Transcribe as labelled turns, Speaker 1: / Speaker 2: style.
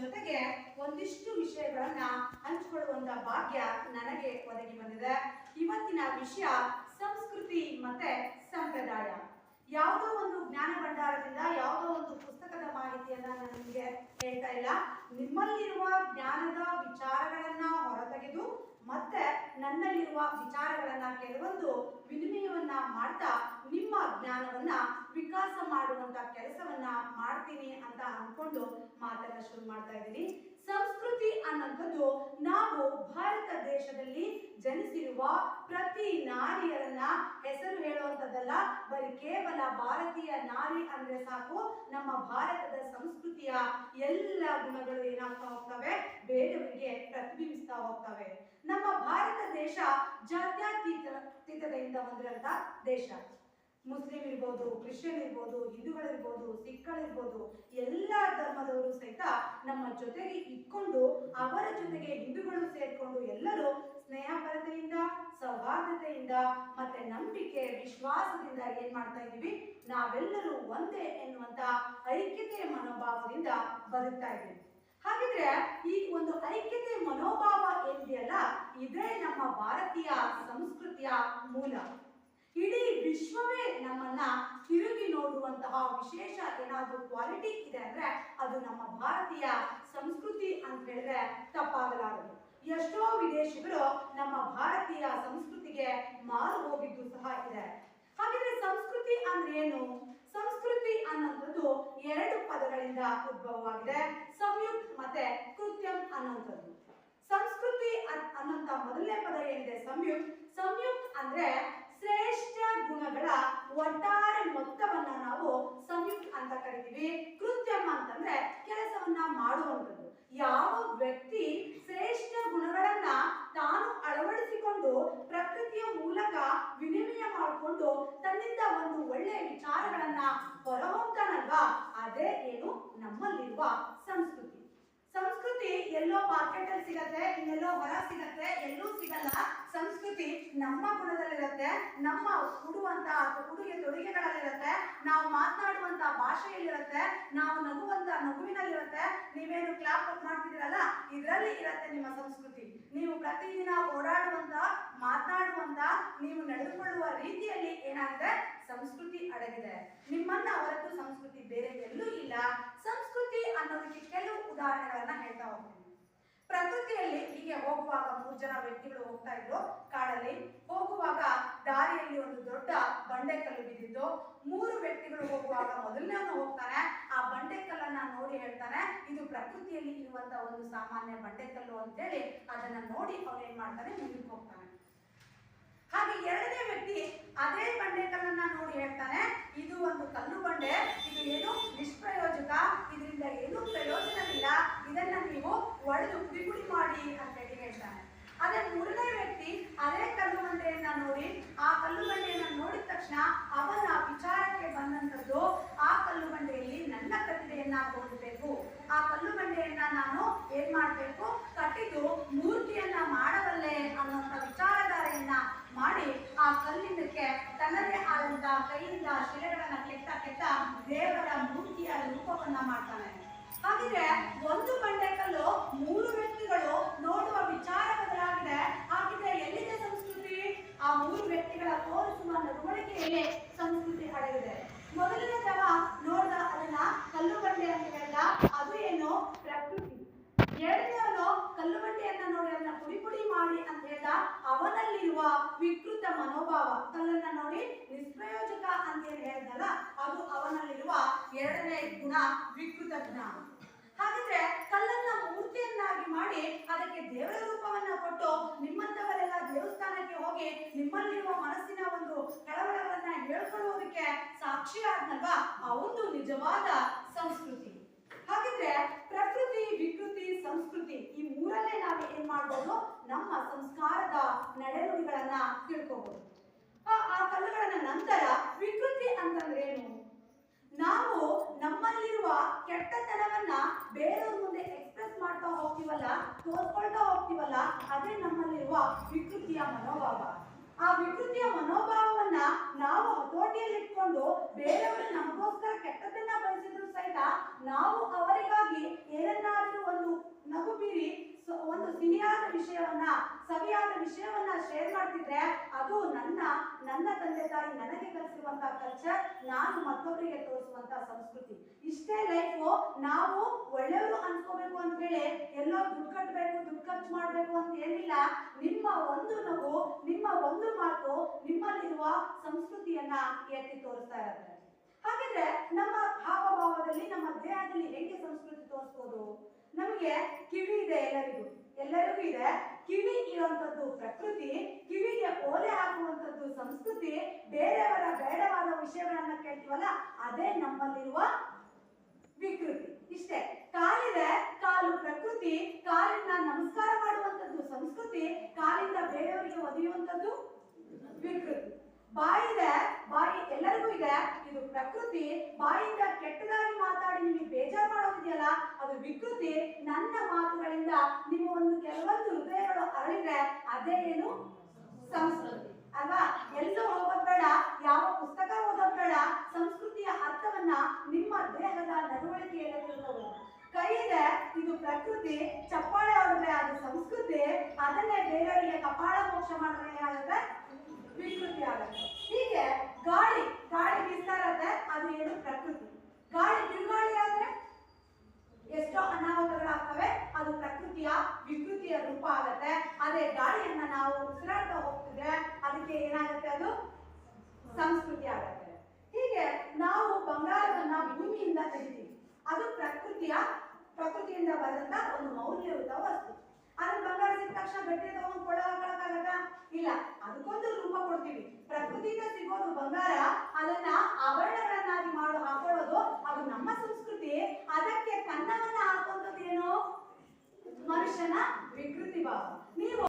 Speaker 1: ಜೊತೆಗೆ ಒಂದಿಷ್ಟು ವಿಷಯಗಳನ್ನ ಭಾಗ್ಯ ನನಗೆ ಒದಗಿ ಬಂದಿದೆ. ಇವತ್ತಿನ ವಿಷಯ ಸಂಸ್ಕೃತಿ ಮತ್ತೆ ಸಂಪ್ರದಾಯ. ಯಾವುದೋ ಒಂದು ಜ್ಞಾನ ಭಂಡಾರದಿಂದ ಯಾವುದೋ ಒಂದು ಪುಸ್ತಕದ ಮಾಹಿತಿಯನ್ನ ನಾನು ನಿಮಗೆ ಹೇಳ್ತಾ ಇಲ್ಲ. ನಿಮ್ಮಲ್ಲಿರುವ ಜ್ಞಾನದ ವಿಚಾರಗಳನ್ನ ಹೊರತೆಗೆದು ಮತ್ತೆ ನನ್ನಲ್ಲಿರುವ ವಿಚಾರಗಳನ್ನ ಕೆಲವೊಂದು ವಿನಿಮಯವನ್ನ ಮಾಡ್ತಾ ನಿಮ್ಮ ಜ್ಞಾನವನ್ನ ವಿಕಾಸ ಮಾಡುವಂತ ಕೆಲಸವನ್ನ ಮಾಡ್ತೀನಿ ಅಂತ ಅನ್ಕೊಂಡು ಮಾತನ್ನ ಶುರು ಮಾಡ್ತಾ ಇದ್ದೀನಿ. ಸಂಸ್ಕೃತಿ ಅನ್ನೋಂಥದ್ದು ನಾವು ಭಾರತ ದೇಶದಲ್ಲಿ ಜನಿಸಿರುವ ಪ್ರತಿ ನಾರಿಯರನ್ನ ಹೆಸರು ಹೇಳುವಂಥದ್ದಲ್ಲ, ಬರೀ ಕೇವಲ ಭಾರತೀಯ ನಾರಿ ಅಂದ್ರೆ ಸಾಕು, ನಮ್ಮ ಭಾರತದ ಸಂಸ್ಕೃತಿಯ ಎಲ್ಲ ಗುಣಗಳು ಏನಾಗ್ತಾ ಹೋಗ್ತವೆ? ಬೇರೆಯವರಿಗೆ ಪ್ರತಿಬಿಂಬಿಸ್ತಾ ಹೋಗ್ತವೆ. ನಮ್ಮ ಭಾರತ ದೇಶ ಜಾತ್ಯತೀತತೆಯಿಂದ ಹೊಂದಿರಂತ ದೇಶ. ಮುಸ್ಲಿಂ ಇರ್ಬೋದು, ಕ್ರಿಶ್ಚಿಯನ್ ಇರ್ಬೋದು ಹಿಂದೂಗಳಿರ್ಬೋದು ಸಿಖ್ಗಳಿರ್ಬೋದು ಎಲ್ಲ ಧರ್ಮದವರು ಸಹಿತ ನಮ್ಮ ಜೊತೆಗೆ ಇಟ್ಕೊಂಡು ಅವರ ಜೊತೆಗೆ ಹಿಂದೂಗಳು ಸೇರ್ಕೊಂಡು ಎಲ್ಲರೂ ಸ್ನೇಹಪರತೆಯಿಂದ ಸೌಹಾರ್ದತೆಯಿಂದ ಮತ್ತೆ ನಂಬಿಕೆ, ವಿಶ್ವಾಸದಿಂದ ಏನ್ ಮಾಡ್ತಾ ಇದ್ದೀವಿ? ನಾವೆಲ್ಲರೂ ಒಂದೇ ಎನ್ನುವಂತ ಐಕ್ಯತೆಯ ಮನೋಭಾವದಿಂದ ಬದುಕ್ತಾ ಇದ್ದೀವಿ. ಹಾಗಿದ್ರೆ ಈ ಒಂದು ಐಕ್ಯತೆ ಮನೋಭಾವ ಏನಿದೆಯಲ್ಲ, ಇದೇ ನಮ್ಮ ಭಾರತೀಯ ಸಂಸ್ಕೃತಿಯ ಮೂಲ. ತಿರುಗಿ ನೋಡುವಂತಹ ವಿಶೇಷ ಏನಾದ್ರೂ ಕ್ವಾಲಿಟಿ ಇದೆ ಅಂದ್ರೆ ಅದು ನಮ್ಮ ಭಾರತೀಯ ಸಂಸ್ಕೃತಿ ಅಂತ ಹೇಳಿದ್ರೆ ತಪ್ಪಾಗಲಾರದು. ಎಷ್ಟೋ ವಿದೇಶಿಗಳು ನಮ್ಮ ಭಾರತೀಯ ಸಂಸ್ಕೃತಿಗೆ ಮಾರು ಹೋಗಿದ್ದು ಸಹ ಇದೆ. ಹಾಗಿದ್ರೆ ಸಂಸ್ಕೃತಿ ಅಂದ್ರೆ ಏನು? ಸಂಸ್ಕೃತಿ ಅನ್ನೋಂಥದ್ದು ಎರಡು ಪದಗಳಿಂದ ಉದ್ಭವವಾಗಿದೆ. ಸಂಯುಕ್ತ ಮತ್ತೆ ಕೃತ್ಯಂ ಅನ್ನೋಂಥದ್ದು ಸಂಸ್ಕೃತಿ ಅನ್- ಅನ್ನೋಂಥ ಮೊದಲನೇ ಪದ ಏನಿದೆ? ಸಂಯುಕ್ತ. ಸಂಯುಕ್ತ ಅಂದ್ರೆ ಶ್ರೇಷ್ಠ ಗುಣಗಳ ಒಟ್ಟಾರೆ ಮೊತ್ತವನ್ನ ನಾವು ಸಂಯುಕ್ತ ಅಂತ ಕರಿತೀವಿ, ಕೃತ್ಯಮ ಅಂತಂದ್ರೆ ಕೆಲಸವನ್ನ ಮಾಡುವಂಥದ್ದು. ಯಾವ ವ್ಯಕ್ತಿ ಶ್ರೇಷ್ಠ ಗುಣಗಳನ್ನ ತಾನು ಅಳವಡಿಸಿಕೊಂಡು ಪ್ರಕೃತಿಯ ಮೂಲಕ ವಿನಿಮಯ ಮಾಡಿಕೊಂಡು ತನ್ನಿಂದ ಒಂದು ಒಳ್ಳೆಯ ವಿಚಾರಗಳನ್ನ ಹೊರಹೊಮ್ತಾನಲ್ವಾ? ಅದೇ ಏನು ನಮ್ಮಲ್ಲಿರುವ ಸಂಸ್ಕೃತಿ. ಸಂಸ್ಕೃತಿ ಎಲ್ಲೋ ಪಾತ್ರ ಸಿಗತ್ತೆ, ಇನ್ನೆಲ್ಲೋ ಹೊರ ಸಿಗತ್ತೆ, ಎಲ್ಲೂ ಸಿಗಲ್ಲ. ಸಂಸ್ಕೃತಿ ನಮ್ಮ ಗುಣದಲ್ಲಿರುತ್ತೆ, ನಮ್ಮ ಉಡುವಂತ ಉಡುಗೆ ತೊಡುಗೆಗಳಲ್ಲಿರುತ್ತೆ. ನಾವು ಮಾತನಾಡುವಂತ ಭಾಷೆಯಲ್ಲಿರುತ್ತೆ, ನಾವು ನಗುವಂತ ನಗುವಿನಲ್ಲಿರುತ್ತೆ. ನೀವೇನು ಕ್ಲಾಪ್ ಮಾಡ್ತಿದ್ದೀರಲ್ಲ, ಇದರಲ್ಲಿ ಇರುತ್ತೆ ನಿಮ್ಮ ಸಂಸ್ಕೃತಿ. ನೀವು ಪ್ರತಿದಿನ ಓಡಾಡುವಂತ, ಮಾತನಾಡುವಂತ, ನೀವು ನಡೆದುಕೊಳ್ಳುವ ರೀತಿಯಲ್ಲಿ ಏನಾಗಿದೆ? ಸಂಸ್ಕೃತಿ ಅಡಗಿದೆ. ನಿಮ್ಮನ್ನ ಹೊರತು ಸಂಸ್ಕೃತಿ ಬೇರೆ ಎಲ್ಲೂ ಇಲ್ಲ. ಸಂಸ್ಕೃತಿ ಅನ್ನೋದಕ್ಕೆ ಕೆಲವು ಉದಾಹರಣೆಗಳನ್ನ ಹೇಳ್ತಾ ಹೋಗ್ತೀನಿ. ಪ್ರಕೃತಿಯಲ್ಲಿ ಹೀಗೆ ಹೋಗುವಾಗ ಮೂರು ಜನ ವ್ಯಕ್ತಿಗಳು ಹೋಗ್ತಾ ಇದ್ರು. ಕಾಡಲ್ಲಿ ಹೋಗುವಾಗ ದಾರಿಯಲ್ಲಿ ಒಂದು ದೊಡ್ಡ ಬಂಡೆಕಲ್ಲು ಬಿದ್ದಿತ್ತು. ಮೂರು ವ್ಯಕ್ತಿಗಳು ಹೋಗುವಾಗ ಮೊದಲನೇವನು ಹೋಗ್ತಾನೆ. ಆ ಬಂಡೆಕಲ್ಲನ್ನ ನೋಡಿ ಹೇಳ್ತಾನೆ, ಇದು ಪ್ರಕೃತಿಯಲ್ಲಿ ಇರುವಂತ ಒಂದು ಸಾಮಾನ್ಯ ಬಂಡೆಕಲ್ಲು ಅಂತೇಳಿ ಅದನ್ನ ನೋಡಿ ಅವನು ಏನ್ ಮಾಡ್ತಾನೆ, ಮುಂದಕ್ಕೆ ಹೋಗ್ತಾನೆ. ಹಾಗೆ ಎರಡನೇ ವ್ಯಕ್ತಿ ಅದೇ ಬಂಡೆಕಲ್ಲನ್ನ ನೋಡಿ ಹೇಳ್ತಾನೆ, ಇದು ಒಂದು ಕಲ್ಲು ಬಂಡೆ, ಇದು ಏನು ನಿಷ್ಪ್ರಯೋಜಕ ಇದರಿಂದ ಏನು ಪ್ರಯೋಜನವಿಲ್ಲ ಇದನ್ನ ನೀವು ಒಡೆದು ಪುಡಿ ಪುಡಿ ಮಾಡಿ ಅಂತ ಹೇಳಿ ಹೇಳ್ತಾನೆ ಅದೇ ಮೂರನೇ ವ್ಯಕ್ತಿ ಅದೇ ಕಲ್ಲು ಬಂಡೆಯನ್ನ ನೋಡಿ ಆ ಕಲ್ಲು ಬಂಡೆಯನ್ನ ನೋಡಿದ ತಕ್ಷಣ ಅವನ ವಿಚಾರಕ್ಕೆ ಬಂದಂತದ್ದು ಆ ಕಲ್ಲು ಬಂಡೆಯಲ್ಲಿ ನನ್ನ ಪ್ರತಿಭೆಯನ್ನ ತೋರಿಸಬೇಕು ಆ ಕಲ್ಲು ಬಂಡೆಯನ್ನ ನಾನು ಏನ್ ಮಾಡ್ಬೇಕು ಕಟ್ಟಿದ್ದು ಮೂರ್ತಿಯನ್ನ ಮಾಡಬಲ್ಲೆ ಅನ್ನುವಂಥ ವಿಚಾರಧಾರೆಯನ್ನ ಮಾಡಿ ಆ ಕಲ್ಲಿನಕ್ಕೆ ತನ್ನದೇ ಆದಂತ ಕೈಯಿಂದ ಶಿಲೆಗಳನ್ನ ಕೆತ್ತ ಕೆತ್ತ ದೇವರ ಮೂರ್ತಿಯ ರೂಪವನ್ನ ಮಾಡ್ತಾನೆ. ಹಾಗಿದ್ರೆ ಒಂದು ಬಂಡೆಕಲ್ಲು ಮೂರು ವ್ಯಕ್ತಿಗಳು ನೋಡುವ ವಿಚಾರ ಬದಲಾಗಿದೆ. ಹಾಗಿದ್ರೆ ಎಲ್ಲಿದೆ ಸಂಸ್ಕೃತಿ? ಆ ಮೂರು ವ್ಯಕ್ತಿಗಳ ತೋರಿಸುವ ನಡವಳಿಕೆಯಲ್ಲಿ ಸಂಸ್ಕೃತಿ ಅಡಗಿದೆ ಮೊದಲನೇದವ ನೋಡ್ದ ಅದನ್ನ ಕಲ್ಲು ಬಂಡೆ ಅಂತ ಹೇಳ್ದ. ಅದು ಏನು? ಪ್ರಕೃತಿ. ಎರಡನೇವನು ಕಲ್ಲು ಬಂಡೆಯನ್ನ ನೋಡಿ ಅದನ್ನ ಪುಡಿ ಪುಡಿ ಮಾಡಿ ಅಂತ ಹೇಳ್ದ. ಅವನಲ್ಲಿರುವ ವಿಕೃತ ಮನೋಭಾವ. ಕಲ್ಲನ್ನ ನೋಡಿ ನಿಷ್ಪ್ರಯೋಜಕ ಅಂತ ಏನ್ ಹೇಳ್ದಲ್ಲ ಅದು ಅವನಲ್ಲಿರುವ ಎರಡನೇ ಗುಣ ವಿಕೃತ ಗುಣ ಹಾಗಿದ್ರೆ ಕಲ್ಲನ್ನ ಮೂರ್ತಿಯನ್ನಾಗಿ ಮಾಡಿ ಅದಕ್ಕೆ ದೇವರ ರೂಪವನ್ನ ಕೊಟ್ಟು ನಿಮ್ಮಂತವರೆಲ್ಲ ದೇವಸ್ಥಾನಕ್ಕೆ ಹೋಗಿ ನಿಮ್ಮಲ್ಲಿರುವ ಮನಸ್ಸಿನ ಒಂದು ಕಳವಳಗಳನ್ನ ಹೇಳ್ಕೊಳ್ಳುವುದಕ್ಕೆ ಸಾಕ್ಷಿ ಆದ್ನಲ್ವಾ? ಒಂದು ನಿಜವಾದ ಸಂಸ್ಕೃತಿ. ಹಾಗಿದ್ರೆ ಪ್ರಕೃತಿ, ವಿಕೃತಿ, ಸಂಸ್ಕೃತಿ ಈ ಮೂರಲ್ಲೇ ನಾವು ಏನ್ ಮಾಡ್ಬೋದು? ನಮ್ಮ ಸಂಸ್ಕಾರದ ನಡೆನುಡಿಗಳನ್ನ ತಿಳ್ಕೊಬಹುದು ಆ ಆ ಕಲ್ಲುಗಳನ್ನ ನಂತರ ವಿಕೃತಿ ಅಂತಂದ್ರೆ ಏನು ನಾವು ನಮ್ಮಲ್ಲಿರುವ ಕೆಟ್ಟತನವನ್ನ ಬೇರೆಯವ್ರ ಮುಂದೆ ಎಕ್ಸ್ಪ್ರೆಸ್ ಮಾಡ್ತಾ ಹೋಗ್ತೀವಲ್ಲ, ತೋರ್ಕೊಳ್ತಾ ಹೋಗ್ತೀವಲ್ಲ, ಅದೇ ನಮ್ಮಲ್ಲಿರುವ ವಿಕೃತಿಯ ಮನೋಭಾವ. ಆ ವಿಕೃತಿಯ ಮನೋಭಾವವನ್ನ ನಾವು ಹತೋಟಿಯಲ್ಲಿಟ್ಕೊಂಡು ಬೇರೆಯವರು ನಮಗೋಸ್ಕರ ಕೆಟ್ಟದನ್ನ ಬಯಸಿದ್ರು ಸಹಿತ ನಾವು ಅವರಿಗಾಗಿ ಏನನ್ನಾದರೂ ಒಂದು ಸಿಹಿಯಾದ ವಿಷಯವನ್ನ, ಸವಿಯಾದ ವಿಷಯವನ್ನ ಶೇರ್ ಮಾಡ್ತಿದ್ರೆ ಅದು ನನ್ನ ನನ್ನ ತಂದೆ ತಾಯಿ ನನಗೆ ಕಲಿಸುವಂತ ಕಲ್ಚರ್ ನಾನು ಮತ್ತೊಬ್ಬರಿಗೆ ತೋರಿಸುವಂತ ಸಂಸ್ಕೃತಿ. ಇಷ್ಟೇ ಲೈಫು ನಾವು ಒಳ್ಳೆಯವರು ಅನ್ಕೋಬೇಕು ಅಂತ ಹೇಳಿ ಎಲ್ಲೋ ದುಡ್ಡು ಕಟ್ಟಬೇಕು ದುಡ್ಡು ಖರ್ಚು ಮಾಡಬೇಕು ಅಂತ ಏನಿಲ್ಲ, ನಿಮ್ಮ ಒಂದು ನಗು, ನಿಮ್ಮ ಒಂದು ಮಾತು ನಿಮ್ಮಲ್ಲಿರುವ ಸಂಸ್ಕೃತಿಯನ್ನ ಎತ್ತಿ ತೋರಿಸ್ತಾ ಇರುತ್ತೆ. ಹಾಗಿದ್ರೆ ನಮ್ಮ ಹಾವಭಾವದಲ್ಲಿ, ನಮ್ಮ ದೇಹದಲ್ಲಿ ಹೇಗೆ ಸಂಸ್ಕೃತಿ ತೋರಿಸ್ಬೋದು? ನಮಗೆ ಕಿವಿ ಇದೆ ಎಲ್ಲರಿಗೂ. ಎಲ್ಲರಿಗೂ ಇದೆ. ಕಿವಿ ಇರುವಂತದ್ದು ಪ್ರಕೃತಿ, ಕಿವಿಗೆ ಓಲೆ ಹಾಕುವಂತದ್ದು ಸಂಸ್ಕೃತಿ, ಬೇರೆಯವರ ಬೇಡವಾದ ವಿಷಯಗಳನ್ನ ಕೇಳ್ತೀವಲ್ಲ, ಅದೇ ನಮ್ಮಲ್ಲಿರುವ ವಿಕೃತಿ. ಇಷ್ಟೇ, ಕಾಲಿದೆ, ಕಾಲು ಪ್ರಕೃತಿ ಕಾಲಿನ ನಮಸ್ಕಾರ ಮಾಡುವಂತದ್ದು ಸಂಸ್ಕೃತಿ, ಕಾಲಿಂದ ಬೇರೆಯವರಿಗೆ ಒದೆಯುವಂತದ್ದು ವಿಕೃತಿ ಬಾಯಿದೆ ಬಾಯಿ ಎಲ್ಲರಿಗೂ ಇದೆ. ಇದು ಪ್ರಕೃತಿ. ಬಾಯಿಂದ ಕೆಟ್ಟದಾಗಿ ಮಾತಾಡಿ ನಿಮಗೆ ಬೇಜಾರು ಮಾಡೋದಿದೆಯಲ್ಲ, ಅದು ವಿಕೃತಿ. ನನ್ನ ಮಾತುಗಳಿಂದ ನಿಮ್ಮ ಒಂದು ಕೆಲವೊಂದು ಹೃದಯಗಳು ಅರಳಿದ್ರೆ ಅದೇ ಏನು? ಸಂಸ್ಕೃತಿ. ಅಲ್ವಾ? ಎಲ್ಲೂ ಹೋಗೋದ್ ಬೇಡ, ಯಾವ ಪುಸ್ತಕ ಓದೋದ್ ಬೇಡ. ಸಂಸ್ಕೃತಿಯ ಅರ್ಥವನ್ನ ನಿಮ್ಮ ದೇಹದ ನಡವಳಿಕೆಯಲ್ಲಿ ತಿಳ್ಕೋಬೇಕು ಕೈ ಇದೆ, ಇದು ಪ್ರಕೃತಿ. ಚಪ್ಪಾಳೆ ಹೊಡೆದ್ರೆ ಅದು ಸಂಸ್ಕೃತಿ. ಅದನ್ನೇ ಬೇರೆಯವರಿಗೆ ಕಪಾಳ ಮೋಕ್ಷ ಮಾಡಿದ್ರೆ ಏನಾಗುತ್ತೆ ವಿಕೃತಿ ಆಗುತ್ತೆ ಹೀಗೆ ಗಾಳಿ ಗಾಳಿ ಬೀಸ್ತಾ ಇರತ್ತೆ, ಅದು ಏನು ಪ್ರಕೃತಿ. ಗಾಳಿ ಬಿರುಗಾಳಿ ಆದ್ರೆ ಎಷ್ಟೋ ಅನಾಹುತಗಳಾಗ್ತವೆ, ಅದು ಪ್ರಕೃತಿಯ ವಿಕೃತಿಯ ರೂಪ ಆಗತ್ತೆ. ಅದೇ ಗಾಳಿಯನ್ನ ನಾವು ಉಸಿರಾಡ್ತಾ ಹೋಗ್ತಿದ್ರೆ ಅದಕ್ಕೆ ಏನಾಗುತ್ತೆ ಅದು? ಸಂಸ್ಕೃತಿ ಆಗತ್ತೆ. ಹೀಗೆ ನಾವು ಬಂಗಾರವನ್ನ ಭೂಮಿಯಿಂದ ತೆಗಿತೀವಿ. ಅದು ಪ್ರಕೃತಿಯ, ಪ್ರಕೃತಿಯಿಂದ ಬರಂತ ಒಂದು ಮೌಲ್ಯಯುತ ವಸ್ತು. ಆದ್ರೆ ಬಂಗಾರ ಸಿಕ್ಕ ತಕ್ಷಣ ಗಟ್ಟಿ ತಗೊಂಡು ಕೊಳ್ಳ ಇಲ್ಲ, ಅದಕ್ಕೊಂದು ಕೊಡ್ತೀವಿ ಪ್ರಕೃತಿಯಿಂದ ಸಿಗೋದು ಬಂಗಾರ, ಅದನ್ನ ಆಭರಣಗಳನ್ನಾಗಿ ಮಾಡು, ಹಾಕೊಳ್ಳೋದು ಅದು ನಮ್ಮ ಸಂಸ್ಕೃತಿ. ಅದಕ್ಕೆ ಕನ್ನವನ್ನ ಹಾಕುವಂಥದ್ದು ಮನುಷ್ಯನ ವಿಕೃತಿ ಭಾವ. ನೀವು